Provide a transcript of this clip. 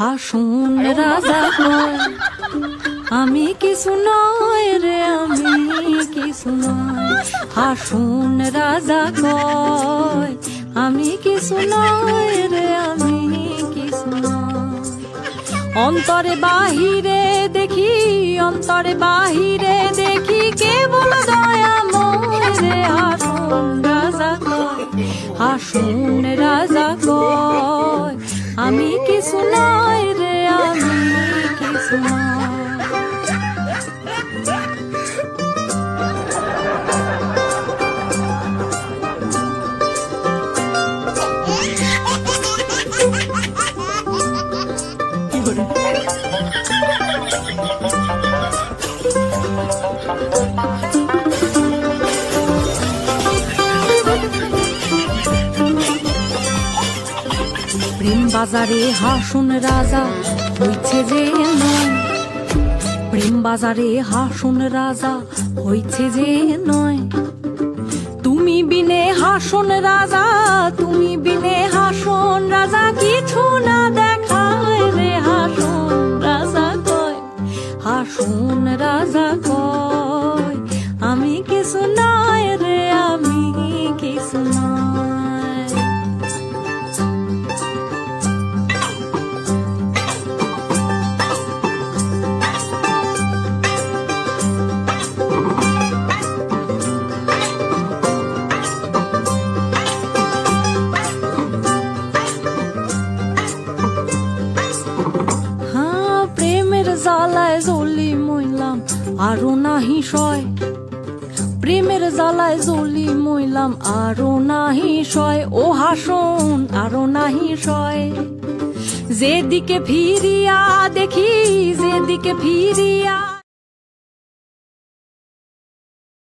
হাসুন রাজা কয় আমি কিছু নয় রে, আমি কিছু নয়। হাসুন রাজা কয় আমি কিছু নয় রে, আমি কিছু নয়। অন্তরে বাহিরে দেখি, অন্তরে বাহিরে দেখি কেবল দয়া রে, হাসুন রাজা কয় হাসুন রাজা প্রেম বাজারে হাসুন রাজা, হইছে যে নয়। প্রেম বাজারে হাসুন রাজা, হইছে যে নয়। তুমি বিনে হাসুন রাজা, তুমি হাসন রাজা জ্বালায় জ্বলি মইলাম, আরও নাহি সয়। প্রেমের জ্বালায় জ্বলি মইলাম, আরও নাহি সয়। ও হাসন, আরও নাহি সয়। যেদিকে ফিরিয়া দেখি, যেদিকে ফিরিয়া